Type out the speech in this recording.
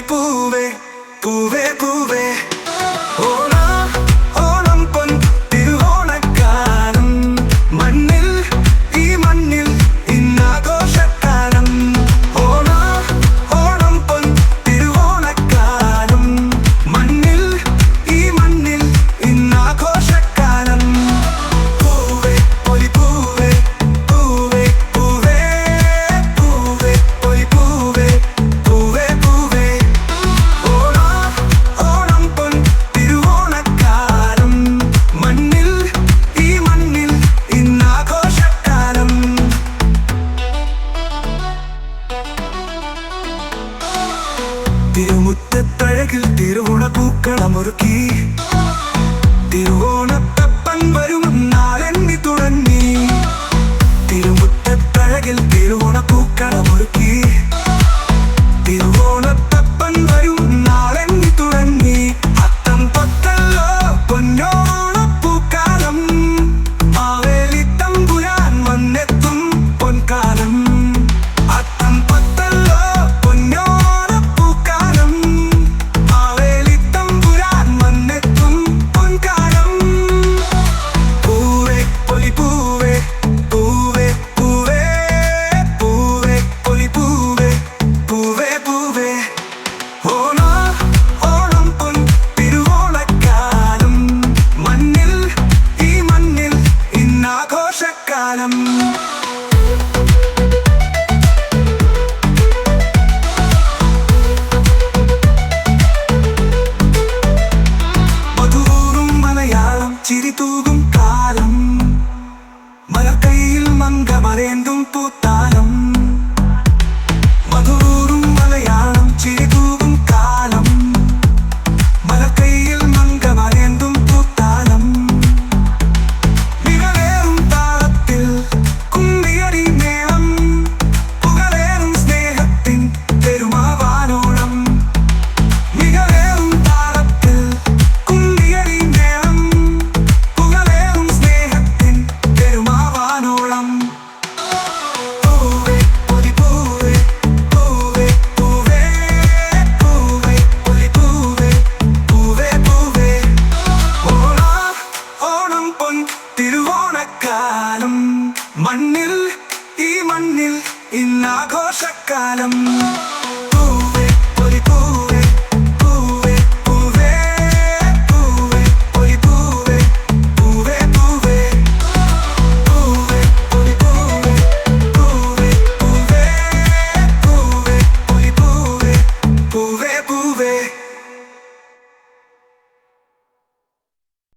people they മുറുക്കി തിരുവോണത്തപ്പൻ വരുമെന്നാലെണ്ണി തുടങ്ങി. തിരുമുറ്റത്തഴകിൽ തിരുവോണ മുറുക്കി തിരുവോണത്തപ്പൻ വരുമെന്നാലെണ്ണി തുടങ്ങി. അത്തം പത്തല്ലോ പൊൻകാലം. ഗാനം മധൂറും മലയാളം ചിരി തൂകും കാലം. മലക്കൈയിൽ മങ്കമരേന്തും പൂത്താ